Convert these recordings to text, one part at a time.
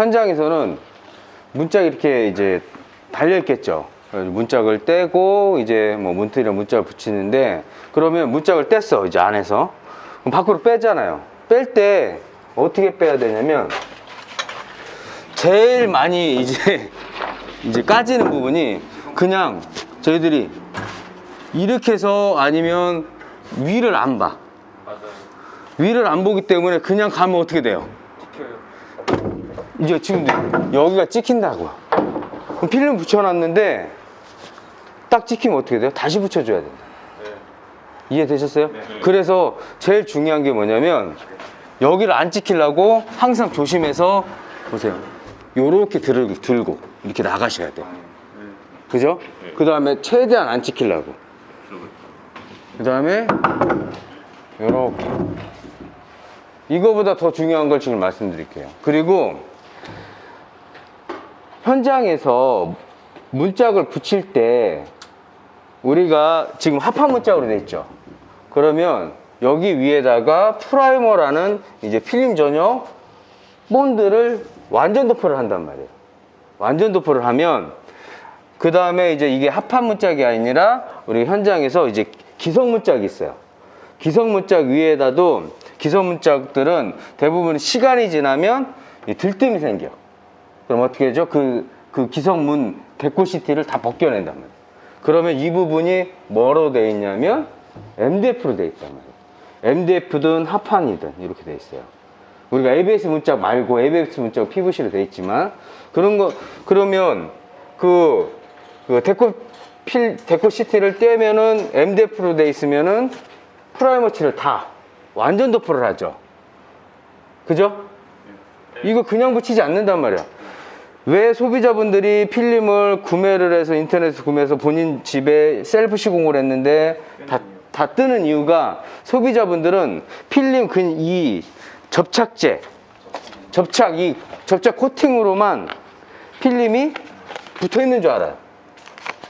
현장에서는 문짝이 이렇게 이제 달려 있겠죠. 그래서 문짝을 떼고 이제 뭐 문틀이랑 문짝을 붙이는데 그러면 문짝을 뗐어 이제 안에서 그럼 밖으로 빼잖아요. 뺄 때 어떻게 빼야 되냐면 제일 많이 이제 이제 까지는 부분이 그냥 저희들이 이렇게 해서 아니면 위를 안 봐. 위를 안 보기 때문에 그냥 가면 어떻게 돼요? 이제 지금 여기가 찍힌다고요. 그럼 필름 붙여놨는데 딱 찍히면 어떻게 돼요? 다시 붙여줘야 된다. 네. 이해되셨어요? 네. 그래서 제일 중요한 게 뭐냐면 여기를 안 찍히려고 항상 조심해서 보세요. 요렇게 들고, 들고 이렇게 나가셔야 돼요. 네. 그죠? 그 다음에 최대한 안 찍히려고. 그 다음에 요렇게. 이거보다 더 중요한 걸 지금 말씀드릴게요. 그리고 현장에서 문짝을 붙일 때 우리가 지금 합판 문짝으로 돼 있죠. 그러면 여기 위에다가 프라이머라는 이제 필름 전용 본드를 완전 도포를 한단 말이에요. 완전 도포를 하면 그 다음에 이제 이게 합판 문짝이 아니라 우리 현장에서 이제 기성 문짝이 있어요. 기성 문짝 위에다도 기성 문짝들은 대부분 시간이 지나면 이 들뜸이 생겨. 그럼 어떻게 하죠? 그, 그 기성문 데코시티를 다 벗겨낸단 말이에요. 그러면 이 부분이 뭐로 돼 있냐면 MDF로 돼 있단 말이에요. MDF든 합판이든 이렇게 돼 있어요. 우리가 ABS 문짝 말고 ABS 문짝 PVC로 돼 있지만 그런 거 그러면 그, 그 데코 필 데코 시트를 떼면은 MDF로 돼 있으면은 프라이머 칠을 다 완전 도포를 하죠. 그죠? 이거 그냥 붙이지 않는단 말이야. 왜 소비자분들이 필름을 구매를 해서 인터넷에서 구매해서 본인 집에 셀프 시공을 했는데 다, 다 뜨는 이유가 소비자분들은 필름 그이 접착제, 접착 이 접착 코팅으로만 필름이 붙어 있는 줄 알아요.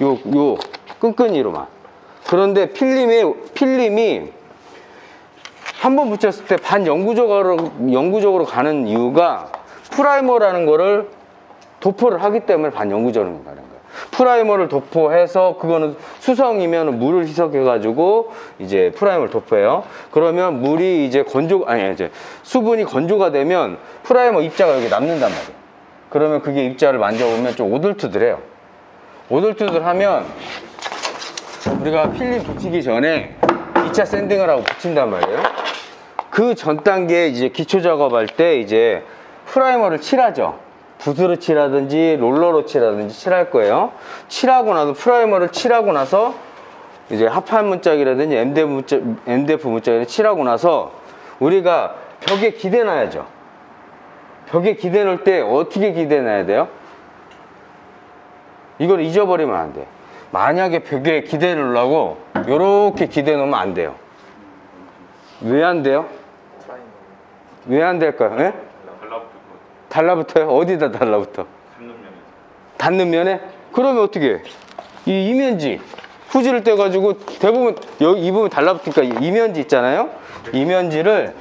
요, 요 끈끈이로만. 그런데 필름이, 필름이 한 번 붙였을 때 반 영구적으로, 영구적으로 가는 이유가 프라이머라는 거를 도포를 하기 때문에 반영구적으로 가는 거예요. 프라이머를 도포해서 그거는 수성이면 물을 희석해 가지고 이제 프라이머를 도포해요. 그러면 물이 이제 건조, 아니, 이제 수분이 건조가 되면 프라이머 입자가 여기 남는단 말이에요. 그러면 그게 입자를 만져보면 좀 오돌투들해요. 오돌투들 하면 우리가 필름 붙이기 전에 2차 샌딩을 하고 붙인단 말이에요. 그 전 단계에 이제 기초 작업할 때 이제 프라이머를 칠하죠. 붓으로 칠하든지 롤러로 칠하든지 칠할 거예요. 칠하고 나서 프라이머를 칠하고 나서 이제 합판 문짝이라든지 MDF 문짝, MDF 문짝을 칠하고 나서 우리가 벽에 기대 놔야죠. 벽에 기대 놓을 때 어떻게 기대 놔야 돼요? 이걸 잊어버리면 안 돼요. 만약에 벽에 기대 놓으려고 이렇게 기대 놓으면 안 돼요. 왜 안 돼요? 왜 안 될까요? 예? 달라붙어요? 어디다 달라붙어? 닿는 면에? 그러면 어떻게 해? 이 이면지 후지를 떼가지고 대부분 여기 이 부분 달라붙으니까 이 이면지 있잖아요? 이면지를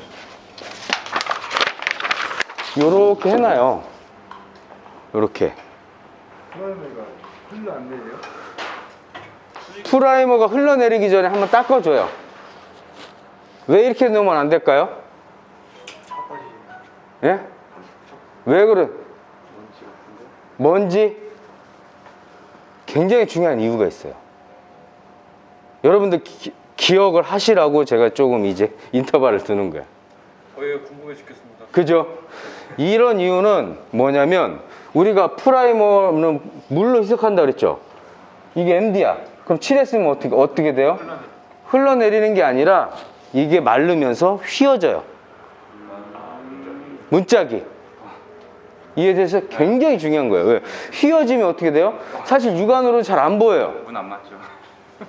요렇게 해놔요. 요렇게. 프라이머가 흘러 안 내려요? 프라이머가 흘러내리기 전에 한번 닦아줘요. 왜 이렇게 놓으면 안 될까요? 예? 왜 그래? 먼지? 굉장히 중요한 이유가 있어요. 여러분들 기, 기억을 하시라고 제가 조금 이제 인터벌을 두는 거예요. 저희 궁금해 죽겠습니다. 그죠? 이런 이유는 뭐냐면 우리가 프라이머는 물로 희석한다 그랬죠? 이게 MD야. 그럼 칠했으면 어떻게, 어떻게 돼요? 흘러내리는 게 아니라 이게 마르면서 휘어져요. 문짝이. 이해돼서 굉장히 중요한 거예요. 왜? 휘어지면 어떻게 돼요? 사실 육안으로는 잘안 보여요. 문 안 맞죠?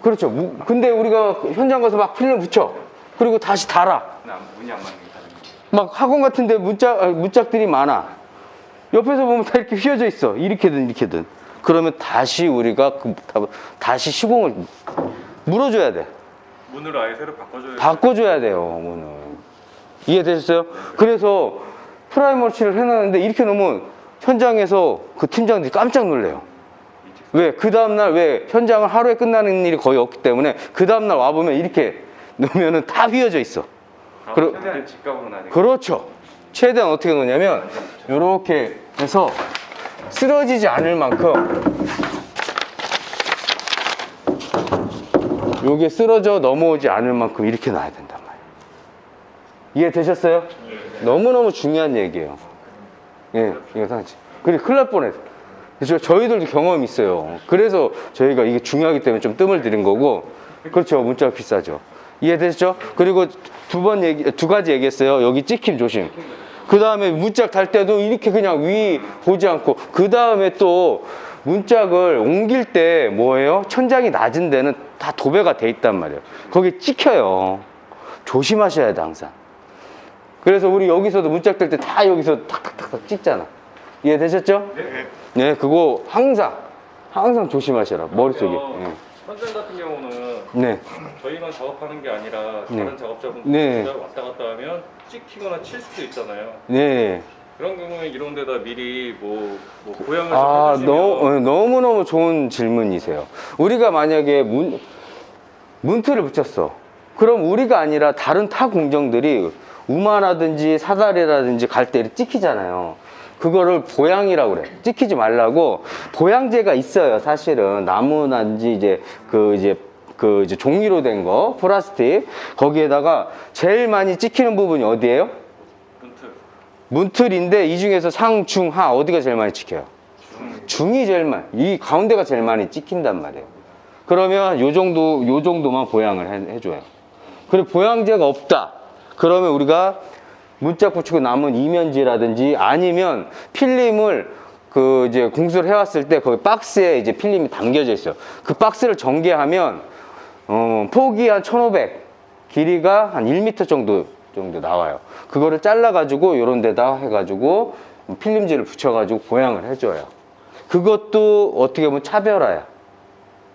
그렇죠. 무- 근데 우리가 현장 가서 막 필름 붙여. 그리고 다시 달아. 문 안, 문이 안 맞는 게 다른 거. 막 학원 같은데 문짝 아, 문짝들이 많아. 옆에서 보면 다 이렇게 휘어져 있어. 이렇게든 이렇게든. 그러면 다시 우리가 그 다- 다시 시공을 물어줘야 돼. 문을 아예 새로 바꿔줘야 바꿔줘야 돼요. 문을. 이해되셨어요? 그래서 프라이머 칠을 해놨는데 이렇게 놓으면 현장에서 그 팀장들이 깜짝 놀래요. 왜? 그 다음날 왜? 현장은 하루에 끝나는 일이 거의 없기 때문에 그 다음날 와보면 이렇게 놓으면은 다 휘어져 있어. 그러- 최대한 직각으로. 그렇죠. 최대한 어떻게 놓냐면 이렇게 해서 쓰러지지 않을 만큼 요게 쓰러져 넘어오지 않을 만큼 이렇게 놔야 된단 말이에요. 이해 되셨어요? 너무너무 중요한 얘기예요. 예, 이거 상지. 그리고 큰일 날 뻔했어. 그래서 저희들도 경험이 있어요. 그래서 저희가 이게 중요하기 때문에 좀 뜸을 들인 거고, 그렇죠. 문자가 비싸죠. 이해되셨죠? 그리고 두 번 얘기, 두 가지 얘기했어요. 여기 찍힘 조심. 그 다음에 문짝 달 때도 이렇게 그냥 위 보지 않고, 그 다음에 또 문짝을 옮길 때 뭐예요? 천장이 낮은 데는 다 도배가 돼 있단 말이에요. 거기 찍혀요. 조심하셔야 돼, 항상. 그래서 우리 여기서도 문짝 들때다 여기서 탁탁탁탁 찍잖아. 이해되셨죠? 네. 네, 그거 항상, 항상 조심하셔라. 머릿속에. 그러면 현장 같은 경우는 네. 네. 저희만 작업하는 게 아니라 네. 다른 작업자분들 네. 왔다 갔다 하면 찍히거나 칠 수도 있잖아요. 네. 그런 경우에 이런 데다 미리 뭐, 뭐 보양을 아, 좀 해주시면 너 무, 너무너무 좋은 질문이세요. 우리가 만약에 문, 문틀을 붙였어. 그럼 우리가 아니라 다른 타 공정들이 우마라든지 사다리라든지 갈때 찍히잖아요. 그거를 보양이라고 그래. 찍히지 말라고 보양제가 있어요. 사실은 나무난지 이제 그 이제 그 이제 종이로 된 거, 플라스틱 거기에다가 제일 많이 찍히는 부분이 어디예요? 문틀 문틀인데 이 중에서 상, 중, 하 어디가 제일 많이 찍혀요? 중이 제일 많이 이 가운데가 제일 많이 찍힌단 말이에요. 그러면 요 정도 요 정도만 보양을 해, 해줘요. 그리고 보양제가 없다. 그러면 우리가 문짝 붙이고 남은 이면지라든지 아니면 필름을 그 이제 공수를 해왔을 때 거기 박스에 이제 필름이 담겨져 있어요. 그 박스를 전개하면 어, 폭이 한 1,500, 길이가 한 1m 정도 정도 나와요. 그거를 잘라가지고 요런 데다 해가지고 필름지를 붙여가지고 보양을 해줘요. 그것도 어떻게 보면 차별화야.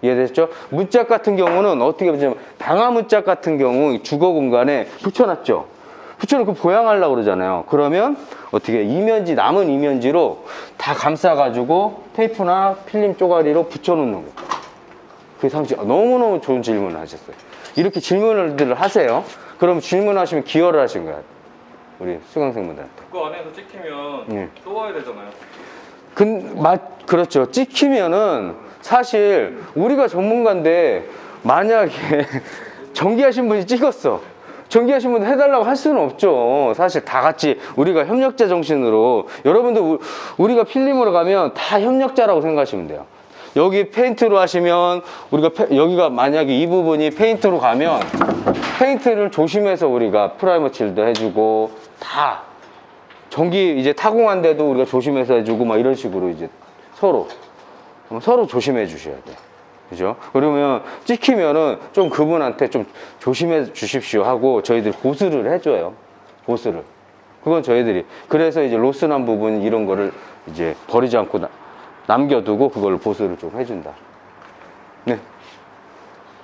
이해되셨죠? 문짝 같은 경우는 어떻게 보면 방화 문짝 같은 경우 주거 공간에 붙여놨죠. 붙여놓고 보양하려고 그러잖아요. 그러면 어떻게 이면지 남은 이면지로 다 감싸가지고 테이프나 필름 쪼가리로 붙여놓는 거예요. 그 상식 너무너무 좋은 질문을 하셨어요. 이렇게 질문을 하세요. 그럼 질문하시면 기여를 하신 거야. 우리 수강생분들한테. 그 안에서 찍히면 네. 또 와야 되잖아요. 근, 맞, 그렇죠. 찍히면은 사실 우리가 전문가인데 만약에 전기하신 분이 찍었어. 전기하신 분 해달라고 할 수는 없죠. 사실 다 같이 우리가 협력자 정신으로 여러분들 우- 우리가 필름으로 가면 다 협력자라고 생각하시면 돼요. 여기 페인트로 하시면 우리가 페- 여기가 만약에 이 부분이 페인트로 가면 페인트를 조심해서 우리가 프라이머 칠도 해주고 다 전기 이제 타공한데도 우리가 조심해서 해주고 막 이런 식으로 이제 서로 어, 서로 조심해 주셔야 돼. 그죠? 그러면 찍히면은 좀 그분한테 좀 조심해 주십시오 하고 저희들이 보수를 해줘요. 보수를. 그건 저희들이. 그래서 이제 로스난 부분 이런 거를 이제 버리지 않고 나- 남겨두고 그걸 보수를 좀 해준다. 네.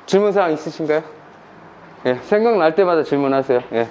질문사항 있으신가요? 예, 생각날 때마다 질문하세요. 예.